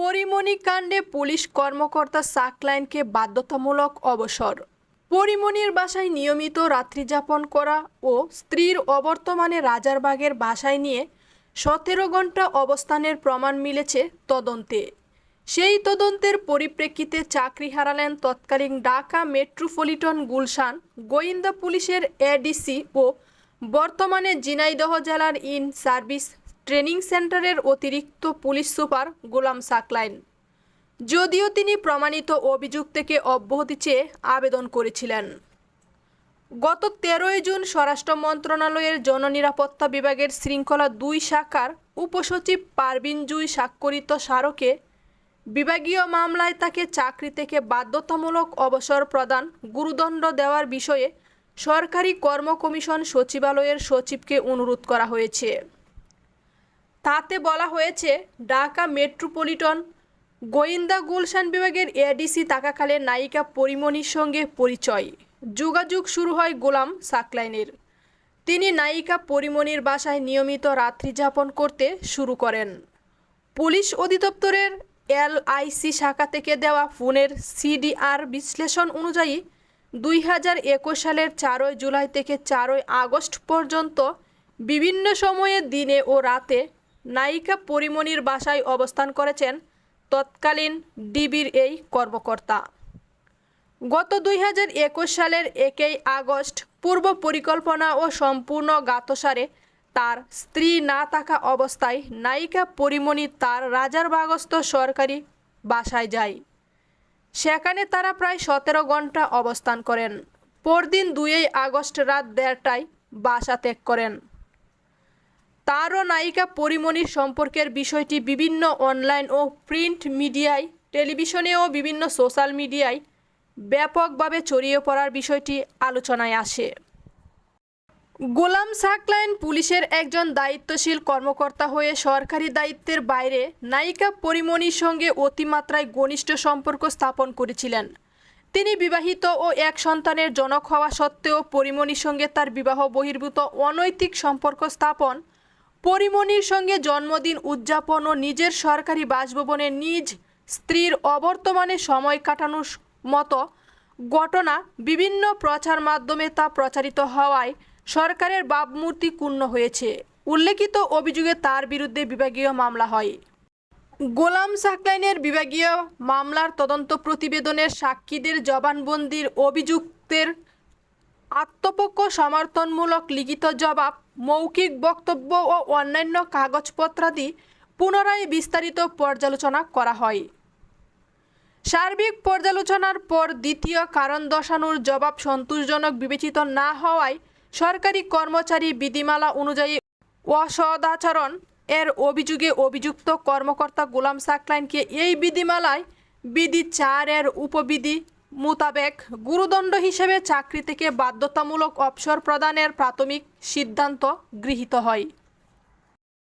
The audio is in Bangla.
পরিমণি কাণ্ডে পুলিশ কর্মকর্তা সাকলাইনকে বাধ্যতামূলক অবসর। পরিমণির বাসায় নিয়মিত রাত্রিযাপন করা ও স্ত্রীর অবর্তমানে রাজারবাগের বাসায় নিয়ে সতেরো ঘণ্টা অবস্থানের প্রমাণ মিলেছে তদন্তে। সেই তদন্তের পরিপ্রেক্ষিতে চাকরি হারালেন তৎকালীন ঢাকা মেট্রোপলিটন গুলশান গোয়েন্দা পুলিশের এডিসি ও বর্তমানে ঝিনাইদহ জেলার ইন সার্ভিস ট্রেনিং সেন্টারের অতিরিক্ত পুলিশ সুপার গোলাম সাকলাইন। যদিও তিনি প্রমাণিত অভিযোগ থেকে অব্যাহতি চেয়ে আবেদন করেছিলেন। গত তেরোই জুন স্বরাষ্ট্র মন্ত্রণালয়ের জননিরাপত্তা বিভাগের শৃঙ্খলা দুই শাখার উপসচিব পারবিন জুই স্বাক্ষরিত স্মারকে বিভাগীয় মামলায় তাকে চাকরি থেকে বাধ্যতামূলক অবসর প্রদান গুরুদণ্ড দেওয়ার বিষয়ে সরকারি কর্ম কমিশন সচিবালয়ের সচিবকে অনুরোধ করা হয়েছে। তাতে বলা হয়েছে, ঢাকা মেট্রোপলিটন গোয়েন্দা গুলশান বিভাগের এডিসি থাকাকালে নায়িকা পরিমণির সঙ্গে পরিচয়। যোগাযোগ শুরু হয় গোলাম সাকলাইনের। তিনি নায়িকা পরিমণির বাসায় নিয়মিত রাত্রি যাপন করতে শুরু করেন। পুলিশ অধিদপ্তরের এলআইসি শাখা থেকে দেওয়া ফোনের সিডিআর বিশ্লেষণ অনুযায়ী, দুই হাজার একুশ সালের চারই জুলাই থেকে চারই আগস্ট পর্যন্ত বিভিন্ন সময়ে দিনে ও রাতে নায়িকা পরিমণির বাসায় অবস্থান করেছেন তৎকালীন ডিবির এই কর্মকর্তা। গত দুই হাজার একুশ সালের একই আগস্ট পূর্ব পরিকল্পনা ও সম্পূর্ণ গাতসারে তার স্ত্রী না থাকা অবস্থায় নায়িকা পরিমণি তার রাজার রাজারবাগস্থ সরকারি বাসায় যায়। সেখানে তারা প্রায় সতেরো ঘণ্টা অবস্থান করেন। পরদিন দুইই আগস্ট রাত দেড়টায় বাসা ত্যাগ করেন। তারও নায়িকা পরিমণির সম্পর্কের বিষয়টি বিভিন্ন অনলাইন ও প্রিন্ট মিডিয়ায় টেলিভিশনে ও বিভিন্ন সোশ্যাল মিডিয়ায় ব্যাপকভাবে ছড়িয়ে পড়ার বিষয়টি আলোচনায় আসে। গোলাম সাকলাইন পুলিশের একজন দায়িত্বশীল কর্মকর্তা হয়ে সরকারি দায়িত্বের বাইরে নায়িকা পরিমণির সঙ্গে অতিমাত্রায় ঘনিষ্ঠ সম্পর্ক স্থাপন করেছিলেন। তিনি বিবাহিত ও এক সন্তানের জনক হওয়া সত্ত্বেও পরিমণির সঙ্গে তার বিবাহ বহির্ভূত অনৈতিক সম্পর্ক স্থাপন পরিমণির সঙ্গে জন্মদিন উদযাপন ও নিজের সরকারি বাসভবনে নিজ স্ত্রীর অবর্তমানে সময় কাটানোর মতো ঘটনা বিভিন্ন প্রচার মাধ্যমে তা প্রচারিত হওয়ায় সরকারের ভাবমূর্তি ক্ষুণ্ণ হয়েছে। উল্লেখিত অভিযোগে তার বিরুদ্ধে বিভাগীয় মামলা হয়। গোলাম সাকলাইনের বিভাগীয় মামলার তদন্ত প্রতিবেদনের সাক্ষীদের জবানবন্দির অভিযুক্তের আত্মপক্ষ সমর্থনমূলক লিখিত জবাব, মৌখিক বক্তব্য ও অন্যান্য কাগজপত্রাদি পুনরায় বিস্তারিত পর্যালোচনা করা হয়। সার্বিক পর্যালোচনার পর দ্বিতীয় কারণ দর্শানোর জবাব সন্তোষজনক বিবেচিত না হওয়ায় সরকারি কর্মচারী বিধিমালা অনুযায়ী অসদাচরণ এর অভিযোগে অভিযুক্ত কর্মকর্তা গোলাম সাকলাইনকে এই বিধিমালায় বিধি চার এর উপবিধি মোতাবেক গুরুদণ্ড হিসেবে চাকরি থেকে বাধ্যতামূলক অবসর প্রদানের প্রাথমিক সিদ্ধান্ত গৃহীত হয়।